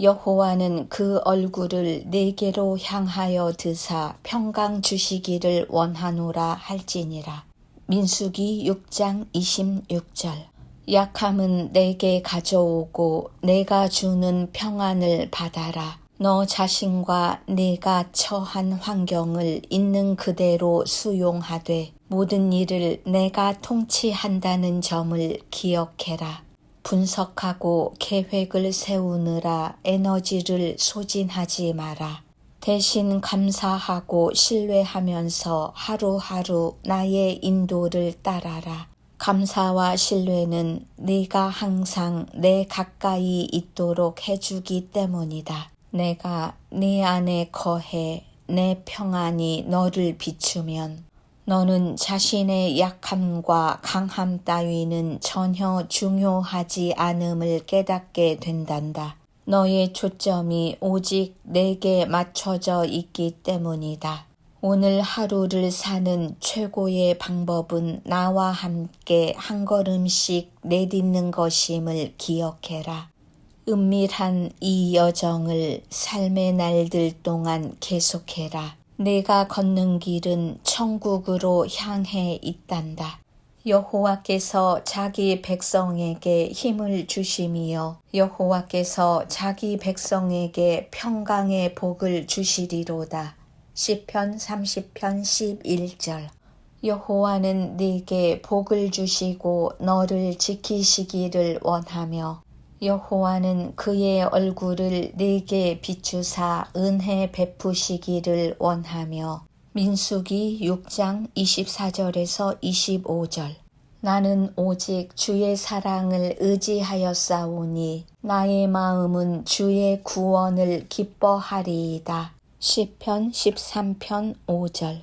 여호와는 그 얼굴을 내게로 향하여 드사 평강 주시기를 원하노라 할지니라. 민수기 6장 26절 약함은 내게 가져오고 내가 주는 평안을 받아라. 너 자신과 내가 처한 환경을 있는 그대로 수용하되 모든 일을 내가 통치한다는 점을 기억해라. 분석하고 계획을 세우느라 에너지를 소진하지 마라. 대신 감사하고 신뢰하면서 하루하루 나의 인도를 따라라. 감사와 신뢰는 네가 항상 내 가까이 있도록 해주기 때문이다. 내가 네 안에 거해 내 평안이 너를 비추면 너는 자신의 약함과 강함 따위는 전혀 중요하지 않음을 깨닫게 된단다. 너의 초점이 오직 내게 맞춰져 있기 때문이다. 오늘 하루를 사는 최고의 방법은 나와 함께 한 걸음씩 내딛는 것임을 기억해라. 은밀한 이 여정을 삶의 날들 동안 계속해라. 내가 걷는 길은 천국으로 향해 있단다. 여호와께서 자기 백성에게 힘을 주심이요 여호와께서 자기 백성에게 평강의 복을 주시리로다. 시편 30편 11절 여호와는 네게 복을 주시고 너를 지키시기를 원하며 여호와는 그의 얼굴을 네게 비추사 은혜 베푸시기를 원하며 민수기 6장 24절에서 25절 나는 오직 주의 사랑을 의지하였사오니 나의 마음은 주의 구원을 기뻐하리이다. 시편 13편 5절